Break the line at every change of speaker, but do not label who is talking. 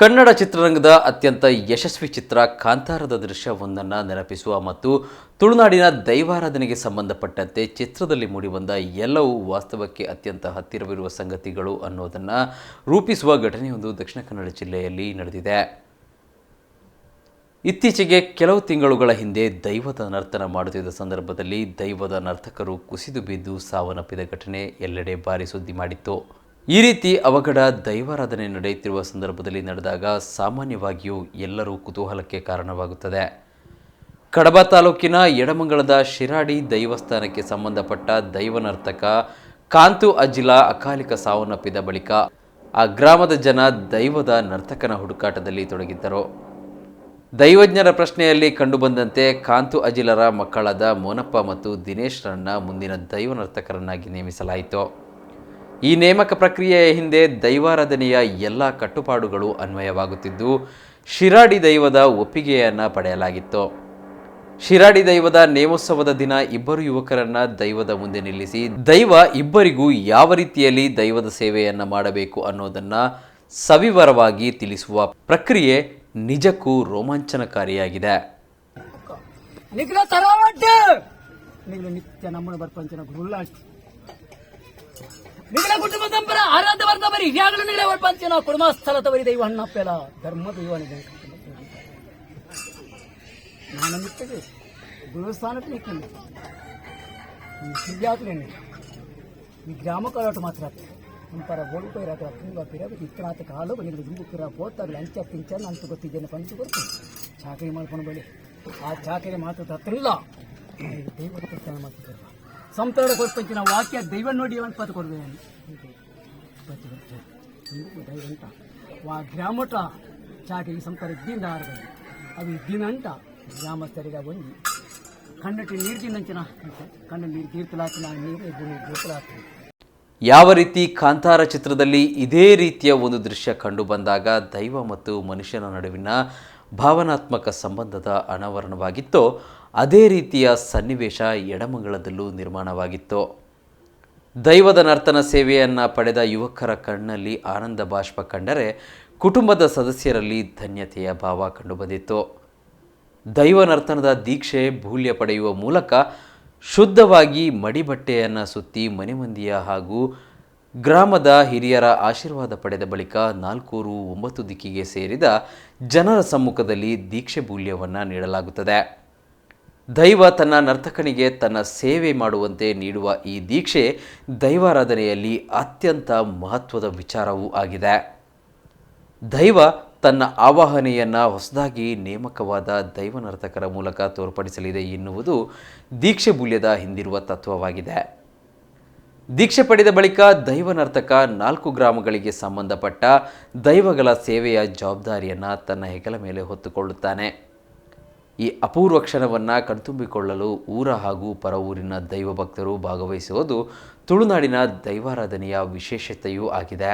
ಕನ್ನಡ ಚಿತ್ರರಂಗದ ಅತ್ಯಂತ ಯಶಸ್ವಿ ಚಿತ್ರ ಕಾಂತಾರದ ದೃಶ್ಯವೊಂದನ್ನು ನೆನಪಿಸುವ ಮತ್ತು ತುಳುನಾಡಿನ ದೈವಾರಾಧನೆಗೆ ಸಂಬಂಧಪಟ್ಟಂತೆ ಚಿತ್ರದಲ್ಲಿ ಮೂಡಿಬಂದ ಎಲ್ಲವೂ ವಾಸ್ತವಕ್ಕೆ ಅತ್ಯಂತ ಹತ್ತಿರವಿರುವ ಸಂಗತಿಗಳು ಅನ್ನೋದನ್ನು ರೂಪಿಸುವ ಘಟನೆಯೊಂದು ದಕ್ಷಿಣ ಕನ್ನಡ ಜಿಲ್ಲೆಯಲ್ಲಿ ನಡೆದಿದೆ. ಇತ್ತೀಚೆಗೆ ಕೆಲವು ತಿಂಗಳುಗಳ ಹಿಂದೆ ದೈವದ ನರ್ತನ ಮಾಡುತ್ತಿದ್ದ ಸಂದರ್ಭದಲ್ಲಿ ದೈವದ ನರ್ತಕರು ಕುಸಿದು ಬಿದ್ದು ಸಾವನ್ನಪ್ಪಿದ ಘಟನೆ ಎಲ್ಲೆಡೆ ಭಾರಿ ಸುದ್ದಿ ಮಾಡಿತ್ತು. ಈ ರೀತಿ ಅವಘಡ ದೈವಾರಾಧನೆ ನಡೆಯುತ್ತಿರುವ ಸಂದರ್ಭದಲ್ಲಿ ನಡೆದಾಗ ಸಾಮಾನ್ಯವಾಗಿಯೂ ಎಲ್ಲರೂ ಕುತೂಹಲಕ್ಕೆ ಕಾರಣವಾಗುತ್ತದೆ. ಕಡಬ ತಾಲೂಕಿನ ಎಡಮಂಗಲದ ಶಿರಾಡಿ ದೈವಸ್ಥಾನಕ್ಕೆ ಸಂಬಂಧಪಟ್ಟ ದೈವನರ್ತಕ ಕಾಂತು ಅಜ್ಜಿಲ ಅಕಾಲಿಕ ಸಾವನ್ನಪ್ಪಿದ ಬಳಿಕ ಆ ಗ್ರಾಮದ ಜನ ದೈವದ ನರ್ತಕನ ಹುಡುಕಾಟದಲ್ಲಿ ತೊಡಗಿದ್ದರು. ದೈವಜ್ಞರ ಪ್ರಶ್ನೆಯಲ್ಲಿ ಕಂಡುಬಂದಂತೆ ಕಾಂತು ಅಜಿಲರ ಮಕ್ಕಳಾದ ಮೋನಪ್ಪ ಮತ್ತು ದಿನೇಶ್ರನ್ನ ಮುಂದಿನ ದೈವ ನರ್ತಕರನ್ನಾಗಿ ನೇಮಿಸಲಾಯಿತು. ಈ ನೇಮಕ ಪ್ರಕ್ರಿಯೆಯ ಹಿಂದೆ ದೈವಾರಾಧನೆಯ ಎಲ್ಲ ಕಟ್ಟುಪಾಡುಗಳು ಅನ್ವಯವಾಗುತ್ತಿದ್ದು ಶಿರಾಡಿ ದೈವದ ಒಪ್ಪಿಗೆಯನ್ನು ಪಡೆಯಲಾಗಿತ್ತು. ಶಿರಾಡಿ ದೈವದ ನೇಮೋತ್ಸವದ ದಿನ ಇಬ್ಬರು ಯುವಕರನ್ನ ದೈವದ ಮುಂದೆ ನಿಲ್ಲಿಸಿ ದೈವ ಇಬ್ಬರಿಗೂ ಯಾವ ರೀತಿಯಲ್ಲಿ ದೈವದ ಸೇವೆಯನ್ನು ಮಾಡಬೇಕು ಅನ್ನೋದನ್ನು ಸವಿವರವಾಗಿ ತಿಳಿಸುವ ಪ್ರಕ್ರಿಯೆ ನಿಜಕ್ಕೂ ರೋಮಾಂಚನಕಾರಿಯಾಗಿದೆ.
ನಿತ್ಯ ನಮ್ಮನ್ನು ಬರ್ಪಂಚನ ನಿತ್ಯ ನಿಗ್ಲ ಕುಟುಂಬ ಸಂಪರ ಆರಾಧ ವರ್ಧ ಬರಿ ಯಾಗಲು ನಿಗ್ಲ ನಾವು ಕುಟುಂಬ ಸ್ಥಳ ತವರಿ ದೈವ ಹಣ್ಣಪ್ಪೆಲ್ಲ ಧರ್ಮ ದೈವನಿಗೆ ನಾನು ನಿಟ್ಟಿಗೆ ದೇವಸ್ಥಾನಕ್ಕೆ ನಿಂತೀನಿ ಈ ಸಿದ್ಧಾತ್ಮೇನೆ ಈ ಗ್ರಾಮ ಕಳಾಟ ಮಾತ್ರ ಒಂಥರ ಬೋಳು ಅಥವಾ ತುಂಬ ಪಿರ ಇತ್ತನಾತ ಕಾಲು ಬಂದಿದ್ದು ದುಂಬು ಪಿರ ಪೋತಾಗಲಿ ಅಂಚ ಪಿಂಚ ನಂತು ಗೊತ್ತಿದ್ದೇನೆ ಪಂಚು ಗೊತ್ತು ಚಾಕರಿ ಮಾಡ್ಕೊಂಡು ಬಳಿ ಆ ಚಾಕರಿ ಮಾತು ದೇವರ ದೈವದ ಕರ್ತನ ಮಾಡ್ತಿದ್ದಾರೆ ಸಂತೋಡ ನಾವು ವಾಕ್ಯ ದೈವ ನೋಡಿ ಅಂತ ಪತ್ ಕೊಡ್ಬೇನೆ ದೈವ ಅಂತ ವಾ ಗ್ರಾಮಟ ಚಾಕರಿ ಸಂತರ ಇದ್ದಿಂದ ಅದು ಇದ್ದಿನ ಅಂತ ಗ್ರಾಮಸ್ಥರಿಗೆ ಬಂದು ಕಣ್ಣಟ್ಟಿ ನೀರು ತಿನ್ನಂಚಿನ. ಕಣ್ಣ ನೀರು ತೀರ್ಥಲಾಕಿನ ನೀರು ತೀರ್ಥಲಾಗ್ತದೆ
ಯಾವ ರೀತಿ ಕಾಂತಾರ ಚಿತ್ರದಲ್ಲಿ ಇದೇ ರೀತಿಯ ಒಂದು ದೃಶ್ಯ ಕಂಡು ಬಂದಾಗ ದೈವ ಮತ್ತು ಮನುಷ್ಯನ ನಡುವಿನ ಭಾವನಾತ್ಮಕ ಸಂಬಂಧದ ಅನಾವರಣವಾಗಿತ್ತೋ. ಅದೇ ರೀತಿಯ ಸನ್ನಿವೇಶ ಎಡಮಂಗಳದಲ್ಲೂ ನಿರ್ಮಾಣವಾಗಿತ್ತು. ದೈವದ ನರ್ತನ ಸೇವೆಯನ್ನು ಪಡೆದ ಯುವಕರ ಕಣ್ಣಲ್ಲಿ ಆನಂದ ಬಾಷ್ಪ ಕಂಡರೆ ಕುಟುಂಬದ ಸದಸ್ಯರಲ್ಲಿ ಧನ್ಯತೆಯ ಭಾವ ಕಂಡುಬಂದಿತ್ತು. ದೈವ ನರ್ತನದ ದೀಕ್ಷೆ ಭೂಲ್ಯ ಪಡೆಯುವ ಮೂಲಕ ಶುದ್ಧವಾಗಿ ಮಡಿಬಟ್ಟೆಯನ್ನು ಸುತ್ತಿ ಮನೆಮಂದಿಯ ಹಾಗೂ ಗ್ರಾಮದ ಹಿರಿಯರ ಆಶೀರ್ವಾದ ಪಡೆದ ಬಳಿಕ ನಾಲ್ಕೂರು ಒಂಬತ್ತು ದಿಕ್ಕಿಗೆ ಸೇರಿದ ಜನರ ಸಮ್ಮುಖದಲ್ಲಿ ದೀಕ್ಷೆ ಮೂಲ್ಯವನ್ನು ನೀಡಲಾಗುತ್ತದೆ. ದೈವ ತನ್ನ ನರ್ತಕನಿಗೆ ತನ್ನ ಸೇವೆ ಮಾಡುವಂತೆ ನೀಡುವ ಈ ದೀಕ್ಷೆ ದೈವಾರಾಧನೆಯಲ್ಲಿ ಅತ್ಯಂತ ಮಹತ್ವದ ವಿಚಾರವೂ ಆಗಿದೆ. ದೈವ ತನ್ನ ಆವಾಹನೆಯನ್ನು ಹೊಸದಾಗಿ ನೇಮಕವಾದ ದೈವ ನರ್ತಕರ ಮೂಲಕ ತೋರ್ಪಡಿಸಲಿದೆ ಎನ್ನುವುದು ದೀಕ್ಷೆ ಮೂಲ್ಯದ ಹಿಂದಿರುವ ತತ್ವವಾಗಿದೆ. ದೀಕ್ಷೆ ಪಡೆದ ಬಳಿಕ ದೈವನರ್ತಕ ನಾಲ್ಕು ಗ್ರಾಮಗಳಿಗೆ ಸಂಬಂಧಪಟ್ಟ ದೈವಗಳ ಸೇವೆಯ ಜವಾಬ್ದಾರಿಯನ್ನು ತನ್ನ ಹೆಗಲ ಮೇಲೆ ಹೊತ್ತುಕೊಳ್ಳುತ್ತಾನೆ. ಈ ಅಪೂರ್ವ ಕ್ಷಣವನ್ನು ಕಣ್ತುಂಬಿಕೊಳ್ಳಲು ಊರ ಹಾಗೂ ಪರ ಊರಿನ ದೈವ ಭಕ್ತರು ಭಾಗವಹಿಸುವುದು ತುಳುನಾಡಿನ ದೈವಾರಾಧನೆಯ ವಿಶೇಷತೆಯೂ ಆಗಿದೆ.